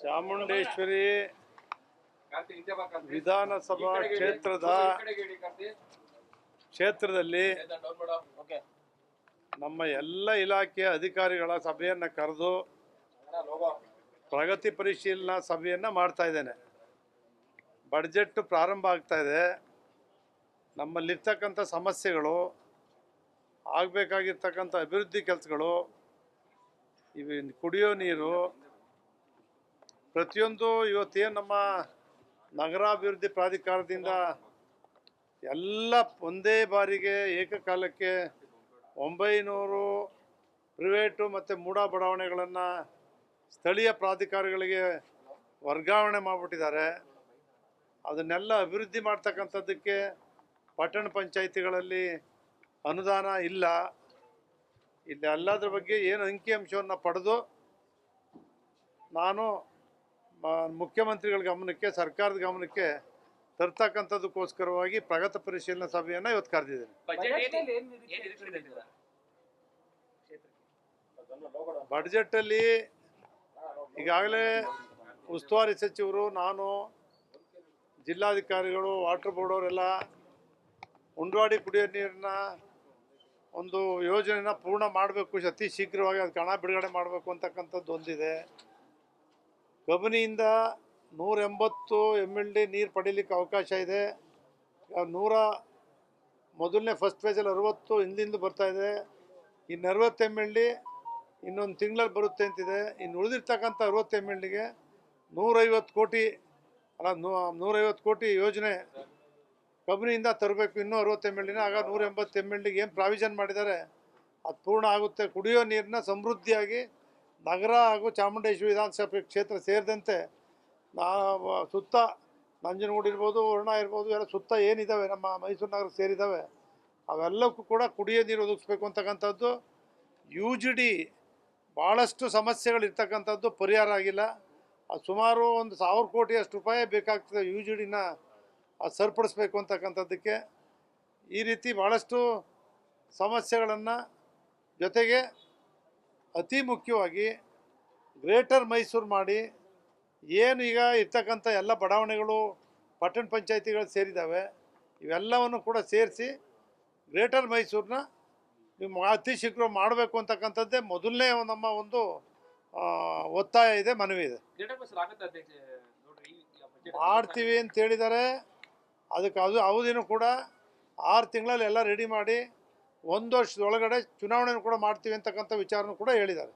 ಚಾಮುಂಡೇಶ್ವರಿ ವಿಧಾನಸಭಾ ಕ್ಷೇತ್ರದ ಕ್ಷೇತ್ರದಲ್ಲಿ ನಮ್ಮ ಎಲ್ಲ ಇಲಾಖೆಯ ಅಧಿಕಾರಿಗಳ ಸಭೆಯನ್ನು ಕರೆದು ಪ್ರಗತಿ ಪರಿಶೀಲನಾ ಸಭೆಯನ್ನು ಮಾಡ್ತಾ ಇದ್ದೇನೆ. ಬಡ್ಜೆಟ್ ಪ್ರಾರಂಭ ಆಗ್ತಾ ಇದೆ. ನಮ್ಮಲ್ಲಿರ್ತಕ್ಕಂಥ ಸಮಸ್ಯೆಗಳು ಆಗಬೇಕಾಗಿರ್ತಕ್ಕಂಥ ಅಭಿವೃದ್ಧಿ ಕೆಲಸಗಳು ಇವು ಕುಡಿಯೋ ನೀರು ಪ್ರತಿಯೊಂದು ಇವತ್ತೇನು ನಮ್ಮ ನಗರಾಭಿವೃದ್ಧಿ ಪ್ರಾಧಿಕಾರದಿಂದ ಎಲ್ಲ ಒಂದೇ ಬಾರಿಗೆ ಏಕಕಾಲಕ್ಕೆ ಒಂಬೈನೂರು ಪ್ರೈವೇಟು ಮತ್ತು ಮೂಡ ಬಡಾವಣೆಗಳನ್ನು ಸ್ಥಳೀಯ ಪ್ರಾಧಿಕಾರಗಳಿಗೆ ವರ್ಗಾವಣೆ ಮಾಡಿಬಿಟ್ಟಿದ್ದಾರೆ. ಅದನ್ನೆಲ್ಲ ಅಭಿವೃದ್ಧಿ ಮಾಡ್ತಕ್ಕಂಥದ್ದಕ್ಕೆ ಪಟ್ಟಣ ಪಂಚಾಯಿತಿಗಳಲ್ಲಿ ಅನುದಾನ ಇಲ್ಲ. ಇಲ್ಲಿ ಎಲ್ಲದ್ರ ಬಗ್ಗೆ ಏನು ಅಂಕಿಅಂಶವನ್ನು ಪಡೆದು ನಾನು ಮುಖ್ಯಮಂತ್ರಿಗಳ ಗಮನಕ್ಕೆ ಸರ್ಕಾರದ ಗಮನಕ್ಕೆ ತರ್ತಕ್ಕಂಥದ್ದಕ್ಕೋಸ್ಕರವಾಗಿ ಪ್ರಗತಿ ಪರಿಶೀಲನಾ ಸಭೆಯನ್ನು ಇವತ್ತು ಕರೆದಿದ್ದೇನೆ? ಬಡ್ಜೆಟ್ಟಲ್ಲಿ ಈಗಾಗಲೇ ಉಸ್ತುವಾರಿ ಸಚಿವರು ನಾನು ಜಿಲ್ಲಾಧಿಕಾರಿಗಳು ವಾಟರ್ ಬೋರ್ಡ್ ಅವರೆಲ್ಲ ಉಂಡವಾಡಿ ಕುಡಿಯೋ ನೀರಿನ ಒಂದು ಯೋಜನೆನ ಪೂರ್ಣ ಮಾಡಬೇಕು ಅತಿ ಶೀಘ್ರವಾಗಿ ಅದಕ್ಕೆ ಹಣ ಬಿಡುಗಡೆ ಮಾಡಬೇಕು ಅಂತಕ್ಕಂಥದ್ದು ಒಂದಿದೆ ಕಬಿನಿಯಿಂದ ನೂರ ಎಂಬತ್ತು ಎಂ ಎಲ್ ಡಿ ನೀರು ಪಡೀಲಿಕ್ಕೆ ಅವಕಾಶ ಇದೆ. ನೂರ ಮೊದಲನೇ ಫಸ್ಟ್ ಫೇಜಲ್ಲಿ ಅರುವತ್ತು ಹಿಂದಿಂದ ಬರ್ತಾ ಇದೆ. ಇನ್ನು ಅರವತ್ತು ಎಂ ಎಲ್ ಡಿ ಇನ್ನೊಂದು ತಿಂಗಳಲ್ಲಿ ಬರುತ್ತೆ ಅಂತಿದೆ. ಇನ್ನು ಉಳಿದಿರ್ತಕ್ಕಂಥ ಅರವತ್ತು ಎಂ ಎಲ್ ಡಿಗೆ ನೂರೈವತ್ತು ಕೋಟಿ, ಅಲ್ಲ, ನೂ, ನೂರೈವತ್ತು ಕೋಟಿ ಯೋಜನೆ ಕಬಿನಿಯಿಂದ ತರಬೇಕು. ಇನ್ನೂ ಅರವತ್ತು ಎಂ ಎಲ್ ಡಿನ ಆಗ ನೂರ ಎಂಬತ್ತು ಎಂ ಎಲ್ ಡಿಗೆ ಏನು ಪ್ರಾವಿಷನ್ ಮಾಡಿದ್ದಾರೆ? ಅದು ಪೂರ್ಣ ಆಗುತ್ತೆ. ಕುಡಿಯೋ ನೀರನ್ನ ಸಮೃದ್ಧಿಯಾಗಿ ನಗರ ಹಾಗೂ ಚಾಮುಂಡೇಶ್ವರಿ ವಿಧಾನಸಭೆ ಕ್ಷೇತ್ರ ಸೇರಿದಂತೆ ನಾವು ಸುತ್ತ ನಂಜನಗೂಡು ಇರ್ಬೋದು ವರ್ಣ ಇರ್ಬೋದು, ಎಲ್ಲ ಸುತ್ತ ಏನಿದ್ದಾವೆ ನಮ್ಮ ಮೈಸೂರು ನಗರ ಸೇರಿದ್ದಾವೆ ಅವೆಲ್ಲಕ್ಕೂ ಕೂಡ ಕುಡಿಯೋ ನೀರು ಒದಗಿಸ್ಬೇಕು ಅಂತಕ್ಕಂಥದ್ದು. ಯು ಜಿ ಡಿ ಭಾಳಷ್ಟು ಸಮಸ್ಯೆಗಳಿರ್ತಕ್ಕಂಥದ್ದು ಪರಿಹಾರ ಆಗಿಲ್ಲ. ಅದು ಸುಮಾರು ಒಂದು ಸಾವಿರ ಕೋಟಿಯಷ್ಟು ರೂಪಾಯಿ ಬೇಕಾಗ್ತದೆ ಯು ಜಿ ಡಿನ ಸರಿಪಡಿಸ್ಬೇಕು ಅಂತಕ್ಕಂಥದ್ದಕ್ಕೆ. ಈ ರೀತಿ ಭಾಳಷ್ಟು ಸಮಸ್ಯೆಗಳನ್ನು ಜೊತೆಗೆ ಅತಿ ಮುಖ್ಯವಾಗಿ ಗ್ರೇಟರ್ ಮೈಸೂರು ಮಾಡಿ ಏನು ಈಗ ಇರ್ತಕ್ಕಂಥ ಎಲ್ಲ ಬಡಾವಣೆಗಳು ಪಟ್ಟಣ ಪಂಚಾಯತಿಗಳು ಸೇರಿದ್ದಾವೆ ಇವೆಲ್ಲವನ್ನು ಕೂಡ ಸೇರಿಸಿ ಗ್ರೇಟರ್ ಮೈಸೂರನ್ನ ನೀವು ಅತಿ ಶೀಘ್ರ ಮಾಡಬೇಕು ಅಂತಕ್ಕಂಥದ್ದೇ ಮೊದಲನೇ ನಮ್ಮ ಒಂದು ಒತ್ತಾಯ ಇದೆ ಮನವಿ ಇದೆ. ಮಾಡ್ತೀವಿ ಅಂತ ಹೇಳಿದ್ದಾರೆ. ಅದಕ್ಕೆ ಅದು ಅವಧಿನೂ ಕೂಡ ಆರು ತಿಂಗಳಲ್ಲಿ ಎಲ್ಲ ರೆಡಿ ಮಾಡಿ ಒಂದು ವರ್ಷದೊಳಗಡೆ ಚುನಾವಣೆಯನ್ನು ಕೂಡ ಮಾಡ್ತೀವಿ ಅಂತಕ್ಕಂಥ ವಿಚಾರನೂ ಕೂಡ ಹೇಳಿದ್ದಾರೆ.